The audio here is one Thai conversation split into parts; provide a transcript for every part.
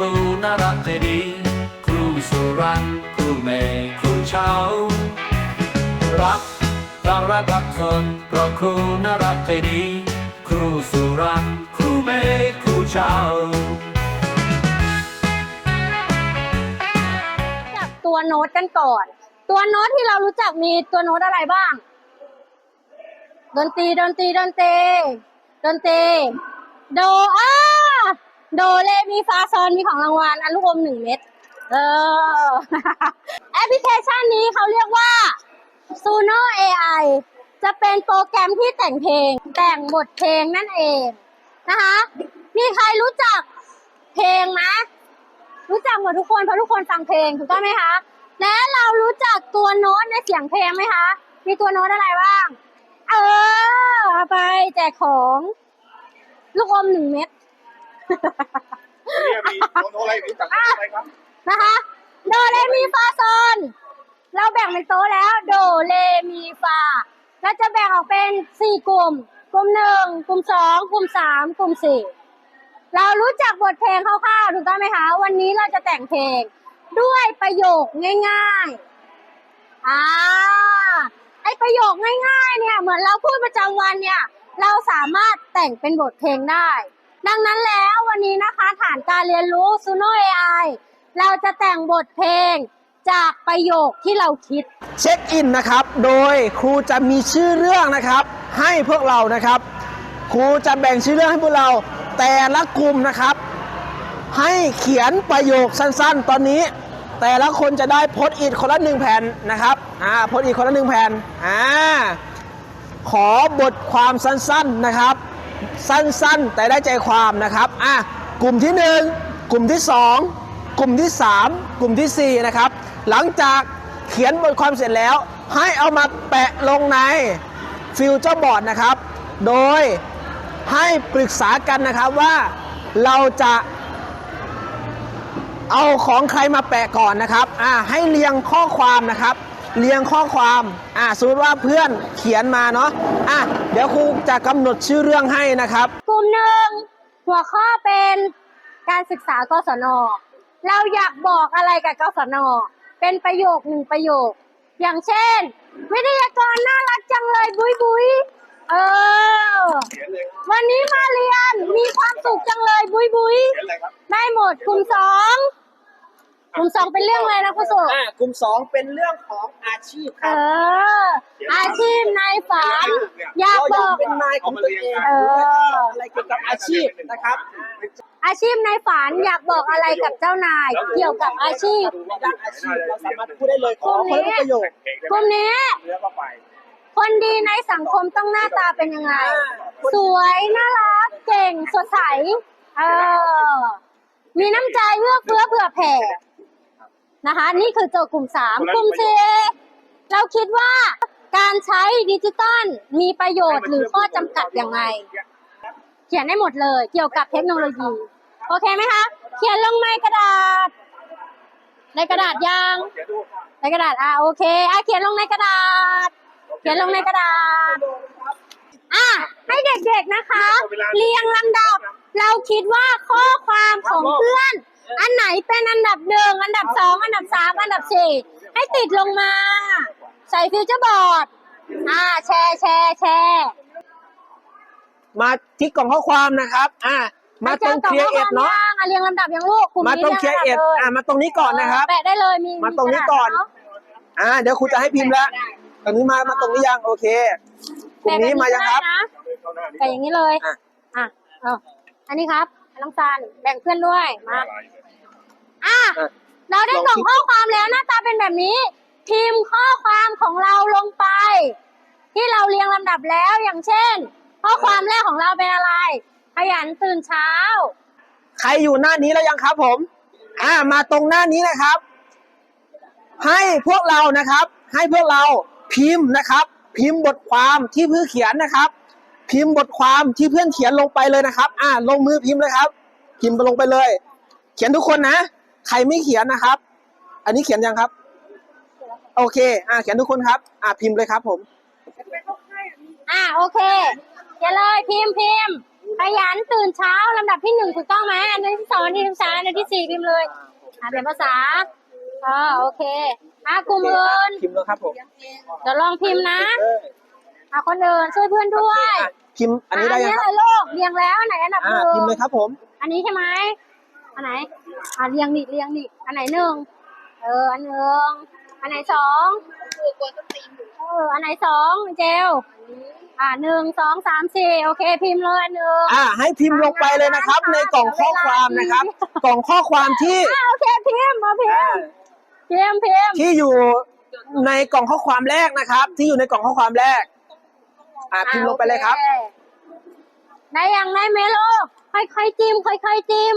ครูน่ารักใจดี ครูวิสุรันครูเมย์ครูเช้า รักเรารักรักคนเพราะครูน่ารักใจดี ครูสุรันครูเมย์ครูเช้าจับตัวโน้ตกันก่อน ตัวโน้ตที่เรารู้จักมีตัวโน้ตอะไรบ้าง ดนตรีดนตรีดนตรีดนตรีโดอ้า โดเลมีฟาซอนมีของรางวัลอันลูกอมหนึ่งเม็ดเออ แอปพลิเคชันนี้เขาเรียกว่า Suno AI จะเป็นโปรแกรมที่แต่งเพลง แต่งบทเพลงนั่นเองนะคะมีใครรู้จักเพลงไหมรู้จักหมดทุกคนเพราะทุกคนฟังเพลงถูกต้องไหมคะและเรารู้จักตัวโน้ตในเสียงเพลงไหมคะ มีตัวโน้ตอะไรบ้าง เออเอาไปแจกของ ลูกอมหนึ่งเม็ด เนี่ยมีโน้ตอะไรมีจากอะไรครับนะคะ โดเรมีฟาซอนเราแบ่งเป็นโต๊ะแล้ว โดเรมีฟา แล้วจะแบ่งออกเป็นสี่กลุ่ม กลุ่มหนึ่ง กลุ่มสอง กลุ่มสาม กลุ่มสี่ เรารู้จักบทเพลงคร่าวๆ ถูกต้องไหมคะ วันนี้เราจะแต่งเพลง ด้วยประโยคง่ายๆ อ่า ไอประโยคง่ายๆ เนี่ย เหมือนเราพูดประจำวันเนี่ย เราสามารถแต่งเป็นบทเพลงได้ ดังนั้นแล้ววันนี้นะคะฐานการเรียนรู้ Suno AI เราจะแต่งบทเพลงจากประโยคที่เราคิด เช็คอินนะครับ โดยครูจะมีชื่อเรื่องนะครับ ให้พวกเรานะครับ ครูจะแบ่งชื่อเรื่องให้พวกเราแต่ละกลุ่มนะครับ ให้เขียนประโยคสั้นๆ ตอนนี้ แต่ละคนจะได้โพสต์อิทคนละหนึ่งแผ่นนะครับอ่าโพสต์อิทคนละหนึ่งแผ่นอ่าขอบทความสั้นๆนะครับ สั้นๆ แต่ได้ใจความนะครับอะกลุ่มที่หนึ่งกลุ่มที่สองกลุ่มที่สามกลุ่มที่สี่นะครับ หลังจากเขียนบทความเสร็จแล้ว ให้เอามาแปะลงในฟิวเจอร์บอร์ดนะครับ โดยให้ปรึกษากันนะครับว่าเราจะเอาของใครมาแปะก่อนนะครับอ่าให้เรียงข้อความนะครับ เรียงข้อความอ่าสมมติว่าเพื่อนเขียนมาเนาะอะเดี๋ยวครูจะกำหนดชื่อเรื่องให้นะครับ กลุ่มหนึ่งหัวข้อเป็นการศึกษากศน เราอยากบอกอะไรกับกศน เป็นประโยคหนึ่งประโยค อย่างเช่น วิทยากรน่ารักจังเลยบุยบุยเออเขียนเลยวันนี้มาเรียนมีความสุขจังเลยบุยบุยเขียนอะไรครับได้หมดกลุ่มสอง กลุ่มสองเป็นเรื่องอะไรนะคุณสุอ่ากลุ่ม2เป็นเรื่องของอาชีพคเอรับอ อาชีพในฝัน อยากบเราอกเป็นนายของตัวเองเอออะไรเกี่ยวกับอาชีพนะครับอาชีพในฝันอยากบอกอะไรกับเจ้านาย เกี่ยวกับอาชีพในด้านอาชีพเราสามารถพูดได้เลยขอคนละประโยคกลุ่มนี้ เนื้อก็ไปคนดีในสังคมต้องหน้าตาเป็นยังไง สวยน่ารักเก่งสดใส เออ มีน้ำใจเอื้อเฟื้อเผื่อแผ่ นะคะ นี่คือโจทย์กลุ่มสามกลุ่มสี่เราคิดว่าการใช้ดิจิตอลมีประโยชน์หรือข้อจำกัดยังไง เขียนได้หมดเลยเกี่ยวกับเทคโนโลยี โอเคไหมคะ เขียนลงในกระดาษ ในกระดาษยังเขียนดูในกระดาษอะโอเคอะเขียนลงในกระดาษ เขียนลงในกระดาษอะให้เด็กๆนะคะ เรียงลำดับ เราคิดว่าข้อความของเพื่อน อันไหนเป็นอันดับหนึ่งอันดับสองอันดับสามอันดับสี่ให้ติดลงมา ใส่ฟิวเจอร์บอร์ดอ่าแชร์แชร์แชร์มาที่กล่องข้อความนะครับ อ่ามาตรงเคลียร์เอ็ดเนาะยังอะเรียงลำดับยังลูกกลุ่มาตรงเคลียร์เอ็ดลอ่ามาตรงนี้ก่อนนะครับแปะได้เลยมีมาตรงนี้ก่อนมีระดาษเะอ่า เดี๋ยวครูจะให้พิมพ์แล้วตรงนี้มามาตรงนี้ยังโอเคกลุ่มนี้มายังครับแปะอย่างนี้เลยอะอะเอาอันนี้ครับน้องซานแบ่งเพื่อนด้วยมา อะอะเราได้กล่องข้อความแล้วหน้าตาเป็นแบบนี้ พิมพ์ข้อความของเราลงไป ที่เราเรียงลำดับแล้วอย่างเช่น ข้อความแรกของเราเป็นอะไร ขยันตื่นเช้า ใครอยู่หน้านี้แล้วยังครับ ผม อ่า มาตรงหน้านี้นะครับ ให้พวกเรานะครับ ให้พวกเราพิมพ์นะครับ พิมพ์บทความที่เพื่อนเขียนนะครับ พิมพ์บทความที่เพื่อนเขียนลงไปเลยนะครับ อ่าลงมือพิมพ์เลยครับ พิมพ์ไปลงไปเลย เขียนทุกคนนะ ใครไม่เขียนนะครับ อันนี้เขียนยังครับ โอเค อ่าเขียนทุกคนครับ อ่าพิมพ์เลยครับ ผม อะโอเคเขียนเลยพิมพ์พิมพ์ขยันตื่นเช้าลำดับที่หนึ่งถูกต้องไหมอันที่สองอันที่สามอันที่สี่พิมพ์เลยอ่านเป็นภาษาอ๋อโอเคอะกลุ่มอื่นพิมพ์แล้วครับผมเดี๋ยวลองพิมพ์นะอะคนอื่นช่วยเพื่อนด้วยอะพิมพ์อันนี้ได้ยังอันคนี้รับเลยโลกเรียงแล้วอันไหนอันดับหอ่านึ่งพิมพ์เลยครับผม อันนี้ใช่ไหม อันไหนอะเรียงดิเรียงดิอันไหนหนึ่งเอออันหนึ่งอันไหนสองเอออันไหนสองเจลอ่าหนึ่งสองสามสี่โอเค พิมพ์เลยอันหนึ่งอ่าให้พิมพ์ลงไปเลยนะครับ ในกล่องข้อความนะครับ กล่องข้อความที่อ่าโอเคพิมพ์มาพิมอ่าพ์พิมพ์พิมพ์ที่อยู่ในกล่องข้อความแรกนะครับ ที่อยู่ในกล่องข้อความแรก อ่าพิมพ์ลงไปเลยครับโอได้ยังได้ไหมลูกค่อยๆจิ้มค่อยๆจิ้ม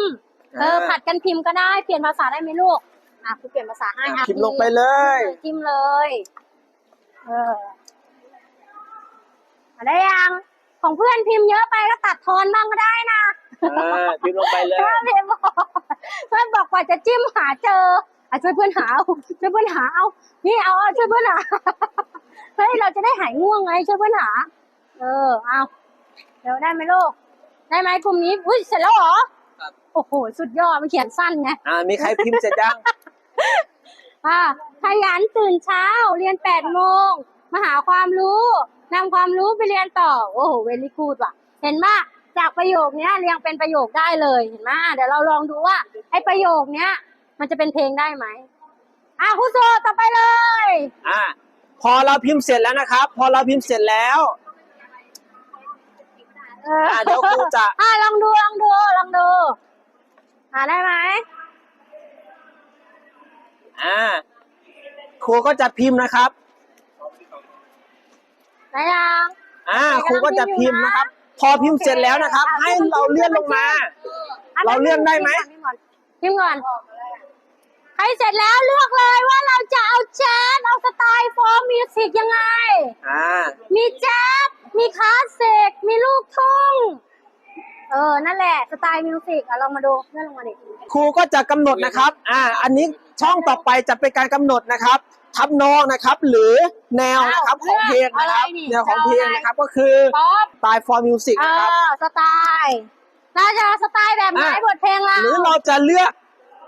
เอออ่าผัดกันพิมพ์ก็ได้เปลี่ยนภาษาได้ไหมลูกอะครูเปลี่ยนภาษาให้อะอะพิมพ์ลงไปเลยจิ้มเลย เอออะได้ยังของเพื่อนพิมพ์เยอะไปก็ตัดทอนบ้างก็ได้นะอ่าพิมพ์ลงไปเลยเพื่อนพิมพ์บอกเพื่อนบอกกว่าจะจิ้มหาเจออะช่วยเพื่อนหาเอาช่วยเพื่อนหาเอานี่เอาเอาช่วยเพื่อนหาเฮ้ยเราจะได้หายง่วงไงช่วยเพื่อนหา เออเอาเดี๋ยวได้ไหมลูกได้ไหมกลุ่มนี้อุ้ยเสร็จแล้วเหรอครับ โอ้โห สุดยอดมันเขียนสั้นไง อ่ามีใครพิมพ์เสร็จยังอ่าขยันตื่นเช้าเรียนแปดโมงมาหาความรู้นำความรู้ไปเรียนต่อ โอ้โหเวลี่กูดว่ะ เห็นไหมจากประโยคเนี้ยเรียงเป็นประโยคได้เลยเห็นไหมเดี๋ยวเราลองดูว่าไอ้ประโยคเนี้ย มันจะเป็นเพลงได้ไหมอะครูโซต่อไปเลย อ่าพอเราพิมพ์เสร็จแล้วนะครับ พอเราพิมพ์เสร็จแล้ว เอออะเดี๋ยวครูจะ อะลองดูลองดูลองดู อ่าได้ไหมอ่าครูก็จะพิมพ์นะครับ ได้ยังอ่าครูก็จะพิมพ์นะครับ พอพิมพ์เสร็จแล้วนะครับ ให้เราเลื่อนลงมาอะเราเลื่อนได้ไหมพิมพ์ก่อนพิมพ์ก่อนใครเสร็จแล้วเลือกเลยว่าเราจะเอาแจ๊สเอาสไตล์ฟอร์มมิวสิกยังไง อ่า มีแจ๊สมีคลาสสิกมีลูกทุ่ง เออ นั่นแหละ สไตล์มิวสิกอะลองมาดูเลื่อนลงมาดิครูก็จะกำหนดนะครับ อ่า อันนี้ช่องต่อไปจะเป็นการกำหนดนะครับ ทับนองนะครับ หรือแนวนะครับของเพลงนะครับ แนวของเพลงนะครับก็คือป๊อปสไตล์ for music เอนะครับ อสไตล์เราจะเอาสไตล์แบบไหนอะ บทเพลงเรา หรือเราจะเลือก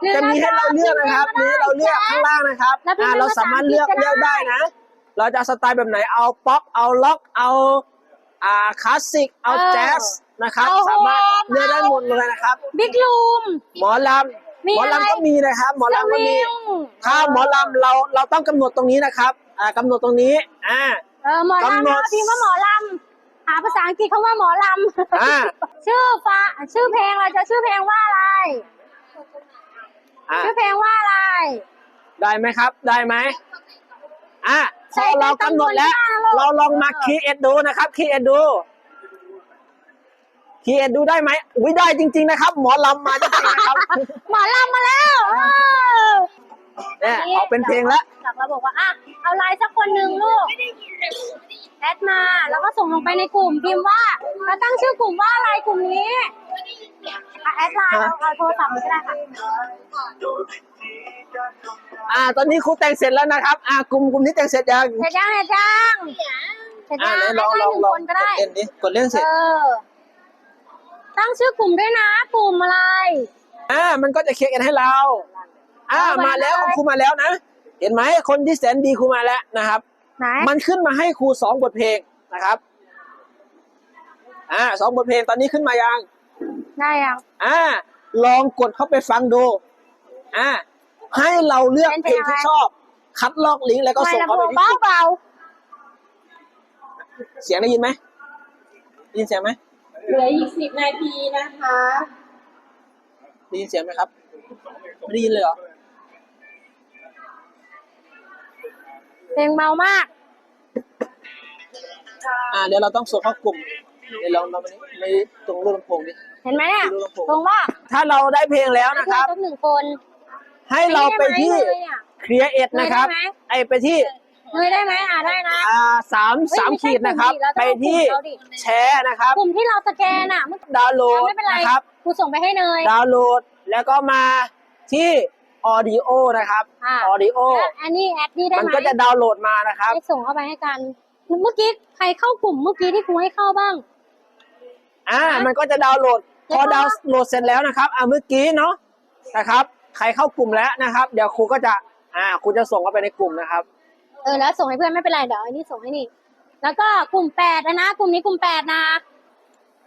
หรือจะมีให้เราเลือกนะครับพิมีมพ์ให้เราเลือกได้ข้างล่างนะครับแล้วพิมพ์อ่าเป็นเราสามารถเลือกภาษาอังกฤษก็เลือกได้ได้นะ เราจะสไตล์แบบไหนเอาป๊อปเอาล็อกเอา อ่าคลาสสิกเอาเออแจ๊สนะครับ เอาสามารถโฮม เลือกได้หมดเลยนะครับ บิ๊กลูม หมอลำมีหมออะไร ลำก็มีนะครับ หมอลำก็มีสวิงถ้าหมอลำเราเราต้องกำหนดตรงนี้นะครับอ่ากำหนดตรงนี้อ่า เออหมอลำกำหนดนะพิมพ์ว่าหมอลำหาภาษาอังกฤษคำว่าหมอลำอ่าชื่อฟ้าชื่อเพลงเราจะชื่อเพลงว่าอะไร อ่าชื่อเพลงว่าอะไร ได้ไหมครับ ได้ไหมอะ พใส่อเรากำหนดแล้วเป็นจำนวนมากเราลองมาคีเอ็ดดูนะครับคีเอ็ดดูคีเอ็ดดูได้ไหมอุ้ยได้จริง ๆ นะครับ หมอลำมาจริงๆนะครับหมอลำมาแล้วเออเนี่ยออกเป็นเพลงแล้วจากเราบอกว่าอะเอาไลน์สักคนหนึ่งลูกแอดมาแล้วก็ส่งลงไปในกลุ่มพิมพ์ว่าเราตั้งชื่อกลุ่มว่าอะไรกลุ่มนี้อะแอดไลน์เอาเอาโทรศัพท์มาก็ได้ค่ะ อ่า ตอนนี้ครูแต่งเสร็จแล้วนะครับ อ่ากลุ่มกลุ่มนี้แต่งเสร็จยังเสร็จยังเสร็จยังเสร็จอ่ายังไหนลองให้ลองหนึ่ลองคนก็กได้ดเล่นดิกดเล่นเสร็จเออ ตั้งชื่อกลุ่มด้วยนะ กลุ่มอะไร อ่ามันก็จะเคลียร์กันให้เรา อ่าเอาไว้มาแล้วเลยครูมาแล้วนะ เห็นไหมคนที่แสนดีครูมาแล้วนะครับ ไหน มันขึ้นมาให้ครูสองบทเพลงนะครับ อ่าสองบทเพลงตอนนี้ขึ้นมายัง ได้ยังอ่า ลองกดเข้าไปฟังดู อ่า ให้เราเลือกเป็นเพเพลลงงที่อะไรชอบ คัดลอกลิงก์แล้วก็ไม่ส่งลำเข้าโพไปงที่เบากลุ่มเบาเสียงได้ยินไหมได้ยินเสียงไหมเหลืออีกสิบนาทีนะคะได้ยินเสียงไหมครับ ไม่ได้ยินเลยเหรอเพลงเบามาก อ่า เดี๋ยวเราต้องส่งเข้ากลุ่มเดี๋ยวลองเราไปในตรงรูปลำโพงดิเห็นไหมเนี่ยดูลำโพงตรงว่าถ้าเราได้เพลงแล้วนะครับทุกหนึ่งคน ให้เราไปที่ม่ด้หมเลยอะ Create นะครับได้ไหมไอไปที่เงยได้ไหมอ่าได้นะอ่าสามเฮ้ยสามไม่ใช่ขีดนะครับกลุ่มดิเราต้องไปที่เอากลุ่มเราดิแชร์นะครับกลุ่มที่เราสแกนอะไม่ดาวน์โหลดไม่เป็นไรนะครับกูส่งไปให้เนยดาวน์โหลดแล้วก็มาที่ Audio นะครับอ่า Audio แล้วอันนี้แอดนี่ได้มันไหมก็จะดาวน์โหลดมานะครับให้ส่งเข้าไปให้กัน เมื่อกี้ใครเข้ากลุ่มเมื่อกี้ที่ครูให้เข้าบ้าง อ่า มันก็จะดาวน์โหลด พอดาวน์โหลดเสร็จแล้วนะครับ อ่าเมื่อกี้เนาะนะครับ ใครเข้ากลุ่มแล้วนะครับ เดี๋ยวครูก็จะอ่าครูจะส่งเข้าไปในกลุ่มนะครับ เออแล้วส่งให้เพื่อนไม่เป็นไรเดี๋ยวอันนี้ส่งให้นี่ แล้วก็กลุ่มแปดนะนะกลุ่มนี้กลุ่มแปดนะ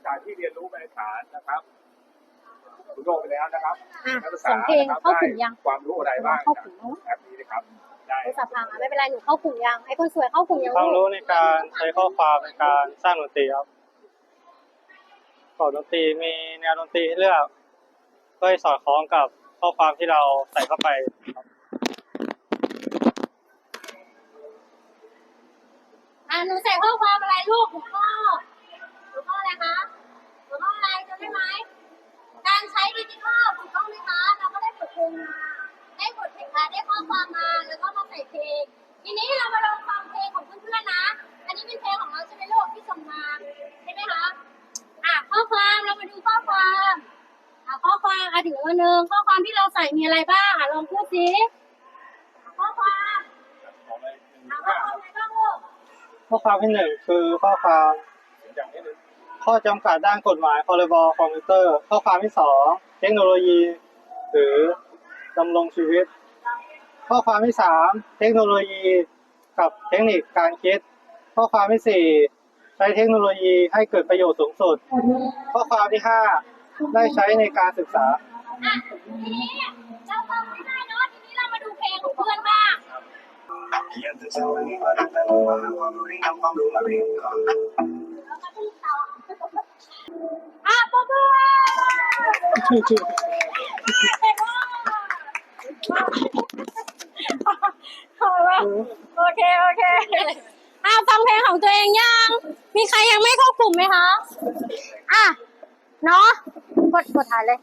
จากที่เรียนรู้มาในฐานนะครับคุณโดไปแล้วนะครับอะนักศึกษาส่งเพลงนะครับเข้ากลุ่มได้ยังความรู้อะไรบ้างเข้ากลุ่มแล้วจากแอปนี้นะครับ ได้โทรศัพท์พังอะไม่เป็นไรหนูเข้ากลุ่มยังไอ้คนสวยเข้ากลุ่มยังความลูรู้กในการใช้ข้อความในการสร้างดนตรีครับก่อนดนตรีมีแนวดนตรีให้เลือกเพื่อให้สอดคล้องกับ ข้อความที่เราใส่เข้าไปอะหนูใส่ข้อความอะไรลูกหัวข้อหัวข้ออะไรคะหัวข้ออะไรจำได้ไหมการใช้ดิจิทัลถูกต้องไหมคะเราก็ได้บทเพลงมาได้บทเพลงอะได้ข้อความมาแล้วก็มาใส่เพลง ทีนี้เรามาลองฟังเพลงของเพื่อนๆนะ อันนี้เป็นเพลงของเราใช่ไหมลูกที่ส่งมาใช่ไหมคะอะข้อความเรามาดูข้อความ อะข้อความอะถึงวันหนึ่งข้อความที่เราใส่มีอะไรบ้างอะลองพูดสิข้อความอะข้อความอะไรบ้างลูกข้อความที่หนึ่งคือข้อความข้อจำกัดด้านกฎหมายพรบคอมพิวเตอร์ ข้อความที่สองเทคโนโลยี หรือดำรงชีวิต ข้อความที่สามเทคโนโลยีกับเทคนิคการคิด ข้อความที่สี่ใช้เทคโนโลยีให้เกิดประโยชน์สูงสุด ข้อความที่ห้า ได้ใช้ในการศึกษา อะทีนี้เราฟังไม่ได้เนาะทีนี้เรามาดูเพลงของเพื่อนบ้างแล้วก็ดูต่ออะปรบมือเก่งมากเอาละโอเค โอเคอะฟังเพลงของตัวเองยัง มีใครยังไม่เข้ากลุ่มไหมคะ อะ เนาะ กดกดถ่ายเลย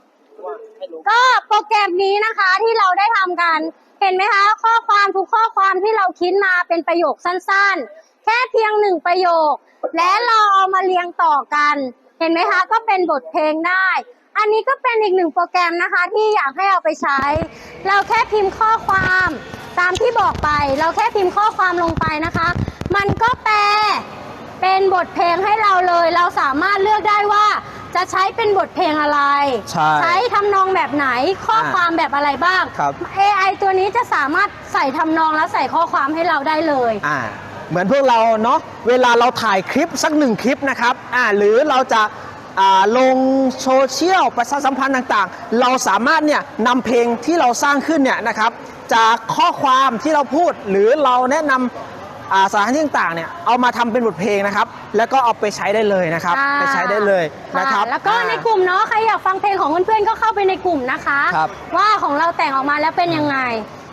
ก็โปรแกรมนี้นะคะที่เราได้ทำกัน เห็นไหมคะ ข้อความทุกข้อความที่เราคิดมาเป็นประโยคสั้นๆ แค่เพียงหนึ่งประโยค และเราเอามาเรียงต่อกัน เห็นไหมคะ ก็เป็นบทเพลงได้ อันนี้ก็เป็นอีกหนึ่งโปรแกรมนะคะที่อยากให้เอาไปใช้ เราแค่พิมพ์ข้อความตามที่บอกไป เราแค่พิมพ์ข้อความลงไปนะคะ มันก็แปลเป็นบทเพลงให้เราเลย เรา จะใช้เป็นบทเพลงอะไร ใช่ทำนองแบบไหนข้อความแบบอะไรบ้าง ครับ AI ตัวนี้จะสามารถใส่ทำนองแล้วใส่ข้อความให้เราได้เลย อ่าเหมือนพวกเราเนาะเวลาเราถ่ายคลิปสักหนึ่งคลิปนะครับอ่าหรือเราจะอ่าลงโซเชียลประชาสัมพันธ์ต่างๆ เราสามารถเนี่ยนำเพลงที่เราสร้างขึ้นเนี่ยนะครับจากข้อความที่เราพูดหรือเราแนะนำอ่า สถานที่ต่างๆเนี่ยเอามาทำเป็นบทเพลงนะครับ แล้วก็เอาไปใช้ได้เลยนะครับค่ะไปใช้ได้เลยนะครับค่ะแล้วก็อ่าในกลุ่มเนาะใครอยากฟังเพลงของเพื่อนๆก็เข้าไปในกลุ่มนะคะครับว่าว่าของเราแต่งออกมาแล้วเป็นยังไง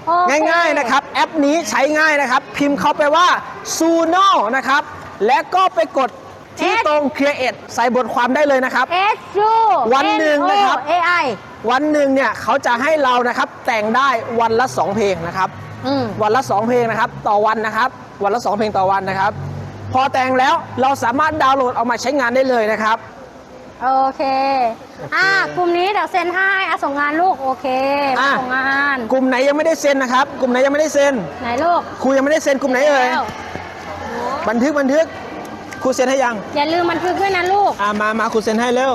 โอเคง่ายๆนะครับ แอปนี้ใช้ง่ายนะครับ พิมพ์เข้าไปว่า Suno นะครับ และก็ไปกดที่ตรง Create ใส่บทความได้เลยนะครับ S U วันหนึ่งนะครับ A I วันหนึ่งเนี่ยเขาจะให้เรานะครับแต่งได้วันละ 2 เพลงนะครับ อืมวันละ2เพลงนะครับ ต่อวันนะครับ วันละ2เพลงต่อวันนะครับ พอแต่งแล้วเราสามารถดาวน์โหลดเอามาใช้งานได้เลยนะครับ โอเค อ่ากลุ่มนี้เดี๋ยวเซ็นให้อะส่งงานลูกโอเคอะ ส่งงาน กลุ่มไหนยังไม่ได้เซ็นนะครับ กลุ่มไหนยังไม่ได้เซ็นไหนลูกครูยังไม่ได้เซ็นกลุ่มไหนเอ่ยแล้วบันทึกบันทึกครูเซ็นให้ยังอย่าลืมบันทึกด้วยนะลูก อ่ามามาครูเซ็นให้เร็ว